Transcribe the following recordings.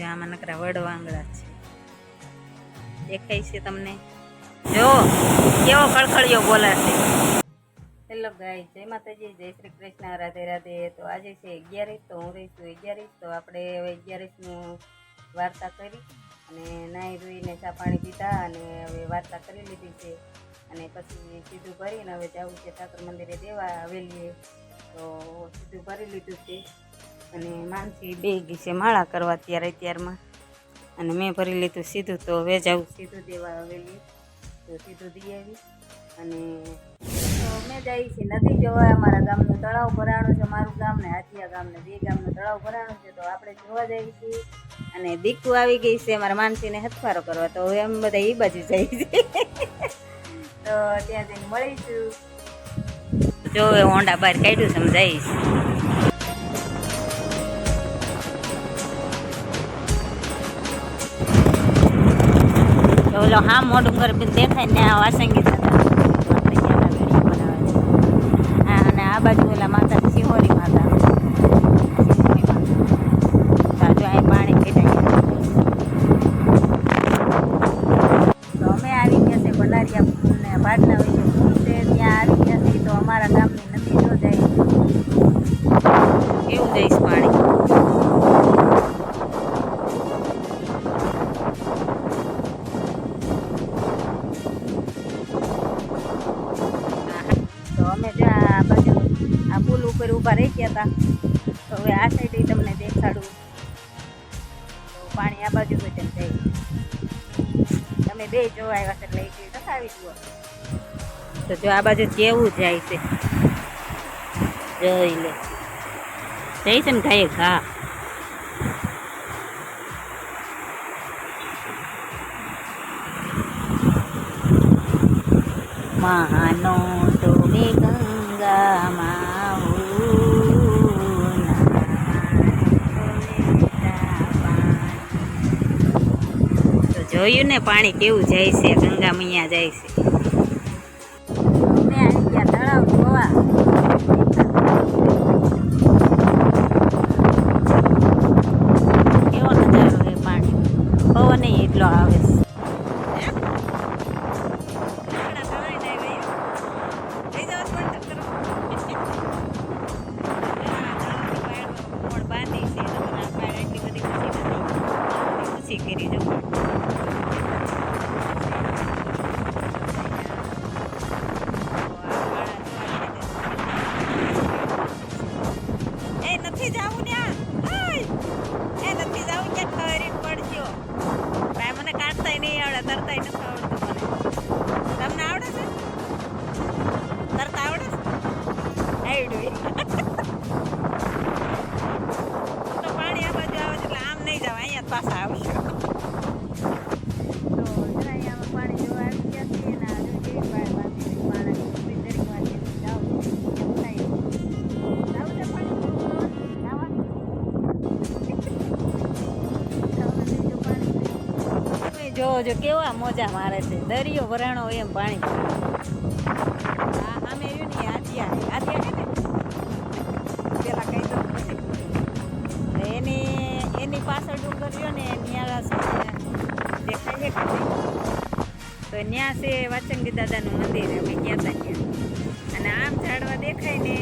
જો આમાં નકરા વડવાંગડા છે. દેખાય છે તમને? જો, કેવો ખળખળિયો બોલે છે. હેલો ગાય જય માતાજી, જય શ્રી કૃષ્ણ, રાધે રાધે. તો આજે છે અગિયારીસ, તો હું રહીશું અગિયારીસ. તો આપણે હવે અગિયારીસનું વાર્તા કરી અને નાહી ધોઈને ચા પાણી પીધા અને હવે વાર્તા કરી લીધી છે. અને પછી સીધું ભરીને હવે જવું છે ઠાકર મંદિરે દેવા હવેલીએ. તો સીધું ભરી લીધું છે. અને માનસી બે ગઈ છે માળા કરવા ત્યારે અત્યારમાં. અને મેં ભરી લીધું સીધું તો હવે જાઉં સીધું દેવા આવેલી તો સીધું દઈ આવી. અને અમે જઈએ છીએ નદી જોવા, અમારા ગામનું તળાવ ભરાણું છે, મારું ગામ ને હાથિયા ગામ ને બે ગામનું તળાવ ભરાણું છે, તો આપણે જોવા જઈએ છીએ. અને દીકુ આવી ગઈ છે, મારા માનસીને હથવારો કરવા, તો હવે અમે બધા એ બાજુ જઈએ છીએ. તો ત્યાં જઈને મળીશું. જો હવે હોન્ડા બહાર કાઢ્યું છે તો ઓલો હા મોઢું ઘર દેખાય ને આ વાસંગી બે જોવા આવ્યા છે એટલે એક બતાવી જુઓ. તો જો આ બાજુ કેવું જાય છે. જોઈ લે. જઈ છે ને ગાયે ઘા. મહાનો જોયું ને પાણી કેવું જાય છે ગંગા મૈયા જાય છે. છે તો પાણી આ બાજુ આવે છે એટલે આમ નહીં જાવ અહીંયા પાછા આવશે. જોવા જો કેવી મોજા મારે છે. દરિયો વરાણો એમ પાણી. હા આમે રહ્યું નહીં આદિયા આદિયા પાછળ ને ન્યારા દેખાય તો ન્યા છે વાચંગી દાદાનું મંદિર, અમે ગયા હતા ત્યાં. અને આમ ઝાડવા દેખાય ને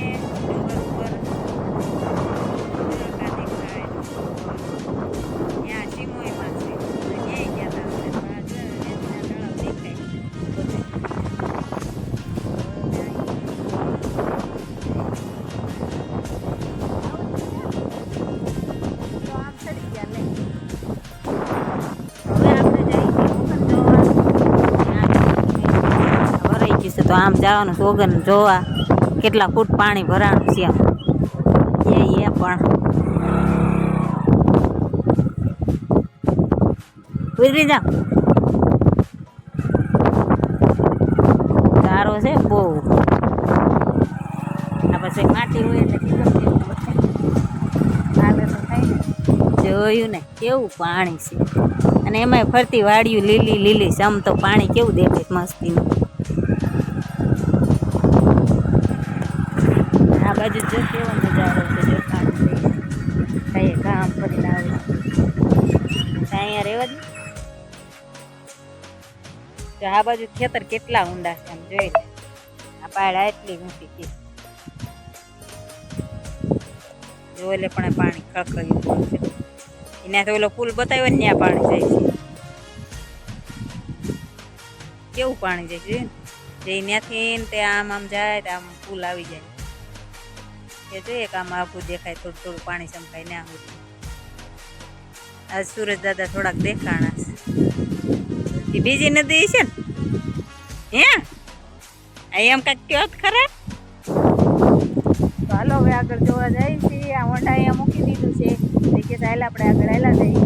તો આમ જવાનું સોગન જોવા. કેટલા ફૂટ પાણી ભરાણું છે એ એ પણ. ઉતરી જાઓ. સારો છે બહુ. આ પછી માટી હોય એટલે જોયું ને કેવું પાણી છે. અને એમાંય ફરતી વાડિયું લીલી લીલી સમ તો પાણી કેવું દેખાય મસ્તીનું. બાજુ જો કેવો નજારો છે જો કઈ ગામ ફરીને આવે આવ્યા જ જો આ બાજુ ખેતર કેટલા ઊંડા છે આમ જોઈ આ પાડા એટલી ઊંચી છે. જો એટલે પણ પાણી ખળખળ્યું છે. એનાથી ઓલો પુલ બતાવ્યો ને ત્યાં પાણી જાય છે. કેવું પાણી જાય છે? જે ત્યાંથી તે આમ આમ જાય તો આમ પુલ આવી જાય. એ જોઈએ કે આમ દેખાય, થોડું થોડું પાણી ચમકાય આમ આજ સુરજ દાદા થોડાક દેખાણા છે. એ બીજી નદી છે ને? હે? આ એમ કાંઈક કયો ખરા? હાલો, હવે આગળ જોવા જાય છીએ. આ ઓંડા અહીંયા મૂકી દીધું છે. તે કે ચાલ આપણે આગળ આવેલા જઈએ.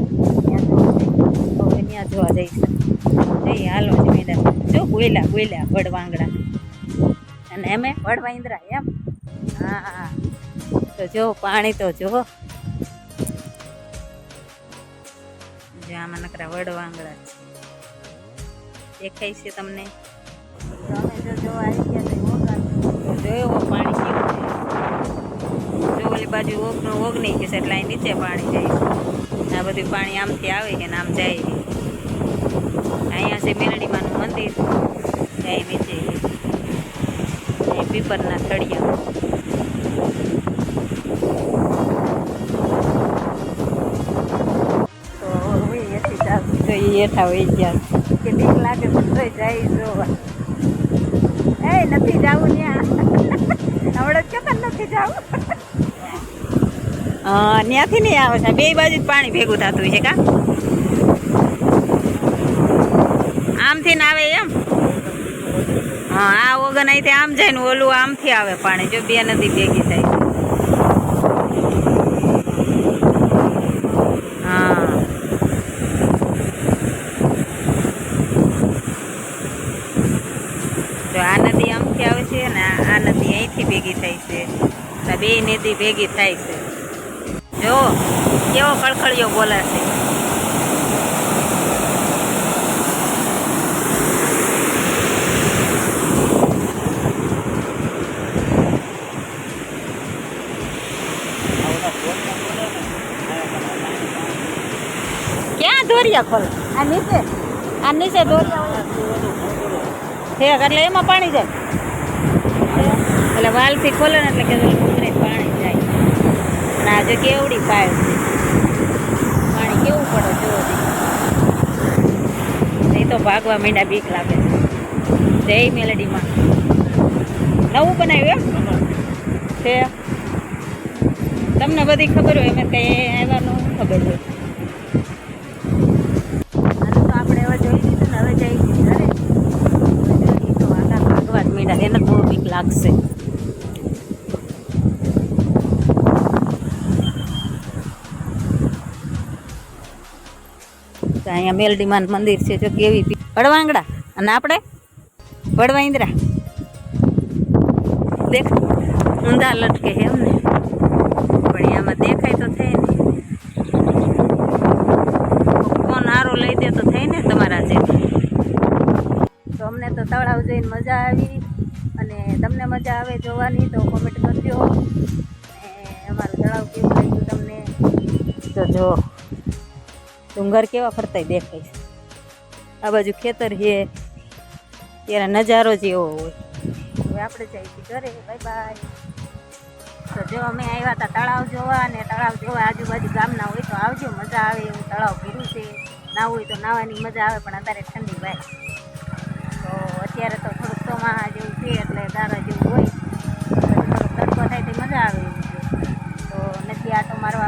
હવે ત્યાં જોવા જઈશું. જઈએ, હાલો છે જો, ગોયલા ગોયલા, વડવાંગડા. અને એમે વડવાઈંદ્રા એમ? હા હા તો જો પાણી તો જો. જો આમાં નકરા વડવાંગડા છે. દેખાય છે તમને? તો અમે જો જોવા આવી ગયા તો જોયો પાણી કેવું જો ઓલી બાજુ ઓગનો ઓગની ગયું છે એટલે અહીં નીચે પાણી જાય આ બધું પાણી આમથી આવે કે ને આમ જાય અહીંયા છે મેલડીમાનું મંદિર. જાય નીચે એ પીપરના થળિયા. તો એ હેઠા હોય ગયા. કે બીક લાગે તો તોય જાય જોવા. એ નથી જાવું ત્યાં હમણાં કેતા નથી જાવું. હા ત્યાંથી નહીં આવે છે બે બાજુ જ પાણી ભેગું થતું છે કા? આમથી ને આવે એમ? હા આ ઓગન અહીંથી આમ જાય ને ઓલું આમથી આવે પાણી. જો બે નદી ભેગી થાય હા જો આ નદી આમથી આવે છે ને આ આ નદી અહીંથી ભેગી થાય છે આ બે નદી ભેગી થાય છે. જો, કેવો ખળખળિયો બોલાશે ક્યાં દોરિયા ખોલે? આ નીચે? આ નીચે દોરિયા હોય. ઠેક, એટલે એમાં પાણી જાય. એટલે વાલથી ખોલે ને એટલે કે ઉતરે પાણી જાય. અને આજે કેવડી છે. પાણી કેવું પડે જોવો નહીં તો ભાગવા માંડ્યા બીક લાગે. જય મેલડીમાં. નવું બનાવ્યું છે. તમને બધી ખબર હોય, એમ કંઈ આવવાનું ખબર હોય. હાલો તો આપણે હવે અહીંયા મેલડીમાન મંદિર છે, જો કેવી ભી- વડવાંગડા. અને આપણે વડવાઈન્દ્રા દેખ, ઊંધા લટકે છે એમને. પણ આમાં દેખાય તો થાય ને. ફોન આરો લઈ દે તો થાય ને તમારા જે તો અમને તો તળાવ જઈને મજા આવી. અને તમને મજા આવે જોવાની તો કોમેન્ટ કરજો. અમારું તળાવ કેવું લાગ્યું તમને? તો જો. ડુંગર કેવા ફરતા દેખાય છે. આ બાજુ ખેતર છે, ત્યારે નજારો જ એવો હોય. હવે આપણે જઈએ ઘરે. બાય બાય તો જો અમે આવ્યા હતા તળાવ જોવા અને તળાવ જોવા આજુબાજુ ગામના હોય તો આવજો. મજા આવે એવું તળાવ ભીરું છે. ના હોય તો નાવાની મજા આવે, પણ અત્યારે ઠંડી ભાઈ તો અત્યારે તો થોડુંક ચોમાહા જેવું છે એટલે દારા જેવું હોય. થોડોક તડકો થાય તે મજા આવે એવું તો નથી આટો મારવા